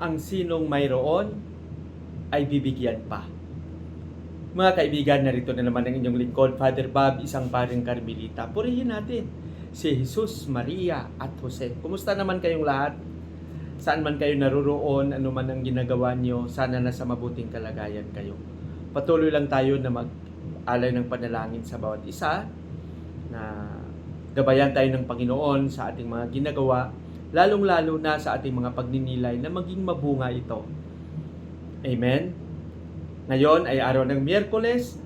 ang sinong mayroon ay bibigyan pa. Mga kaibigan, narito na naman ang inyong lingkod, Father Bob, isang paring Carmelita. Purihin natin si Jesus, Maria at Jose. Kumusta naman kayong lahat? Saan man kayo naruroon, ano man ang ginagawa nyo, sana nasa mabuting kalagayan kayo. Patuloy lang tayo na mag-alay ng panalangin sa bawat isa, na gabayan tayo ng Panginoon sa ating mga ginagawa, lalong-lalo na sa ating mga pagninilay na maging mabunga ito. Amen? Ngayon ay araw ng Miyerkules,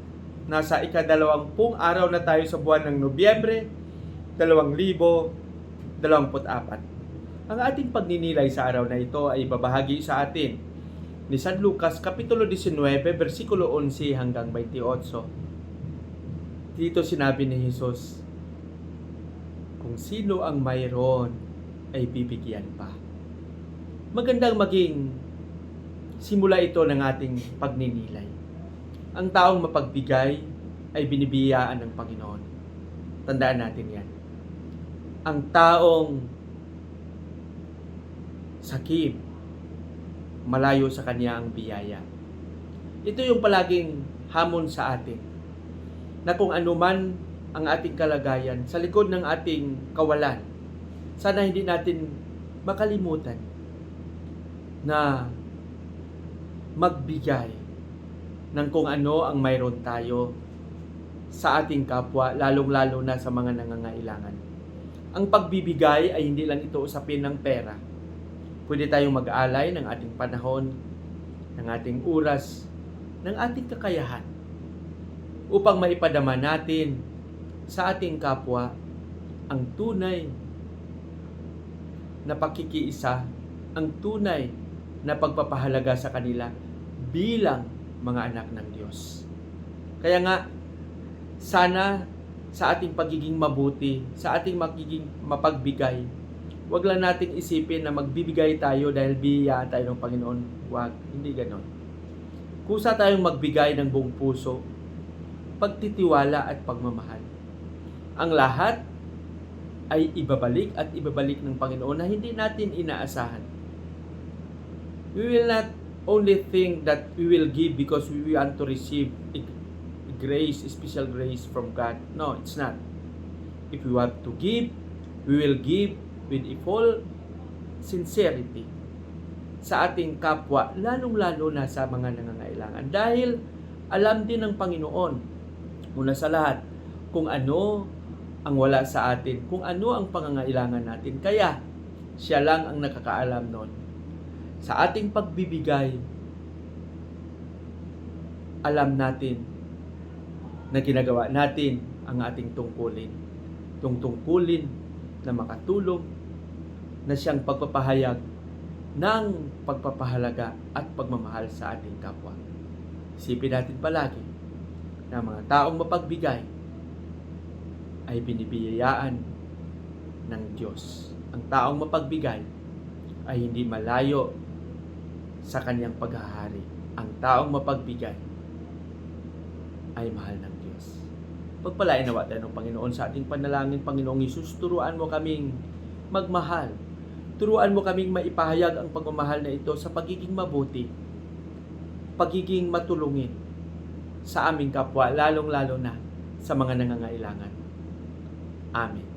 nasa ikadalawampung araw na tayo sa buwan ng Nobyembre, 2024. Ang ating pagninilay sa araw na ito ay babahagi sa atin ni San Lucas Kapitulo 19, versikulo 11 hanggang 28. Dito sinabi ni Jesus, kung sino ang mayroon ay bibigyan pa. Magandang maging simula ito ng ating pagninilay. Ang taong mapagbigay ay binibiyaan ng Panginoon. Tandaan natin yan. Ang taong sakip, malayo sa kanya ang biyaya. Ito yung palaging hamon sa atin. Na kung anuman ang ating kalagayan, sa likod ng ating kawalan, sana hindi natin makalimutan na magbigay ng kung ano ang mayroon tayo sa ating kapwa, lalong-lalo na sa mga nangangailangan. Ang pagbibigay ay hindi lang ito usapin ng pera. Pwede tayong mag-alay ng ating panahon, ng ating oras, ng ating kakayahan upang maipadama natin sa ating kapwa ang tunay na pakikiisa, ang tunay na pagpapahalaga sa kanila bilang mga anak ng Diyos. Kaya nga, sana sa ating pagiging mabuti, sa ating magiging mapagbigay, wag lang nating isipin na magbibigay tayo dahil biyayaan tayo ng Panginoon. Wag, hindi ganon. Kusa tayong magbigay ng buong puso, pagtitiwala at pagmamahal. Ang lahat ay ibabalik at ibabalik ng Panginoon na hindi natin inaasahan. We will not only think that we will give because we want to receive grace, special grace from God. No, it's not. If we want to give, we will give with full sincerity sa ating kapwa, lalong-lalo na sa mga nangangailangan. Dahil alam din ng Panginoon, muna sa lahat, kung ano ang wala sa atin, kung ano ang pangangailangan natin. Kaya, siya lang ang nakakaalam noon. Sa ating pagbibigay, alam natin na ginagawa natin ang ating tungkulin. Tung tungkulin na makatulong na siyang pagpapahayag ng pagpapahalaga at pagmamahal sa ating kapwa. Isipin natin palagi na mga taong mapagbigay ay binibiyayaan ng Diyos. Ang taong mapagbigay ay hindi malayo sa kanyang paghahari. Ang taong mapagbigay ay mahal ng Diyos. Pagpalain nawa tayo ng Panginoon sa ating panalangin, Panginoong Isus, turuan mo kaming magmahal. Turuan mo kaming maipahayag ang pagmamahal na ito sa pagiging mabuti, pagiging matulungin sa aming kapwa, lalong-lalo na sa mga nangangailangan. Amen.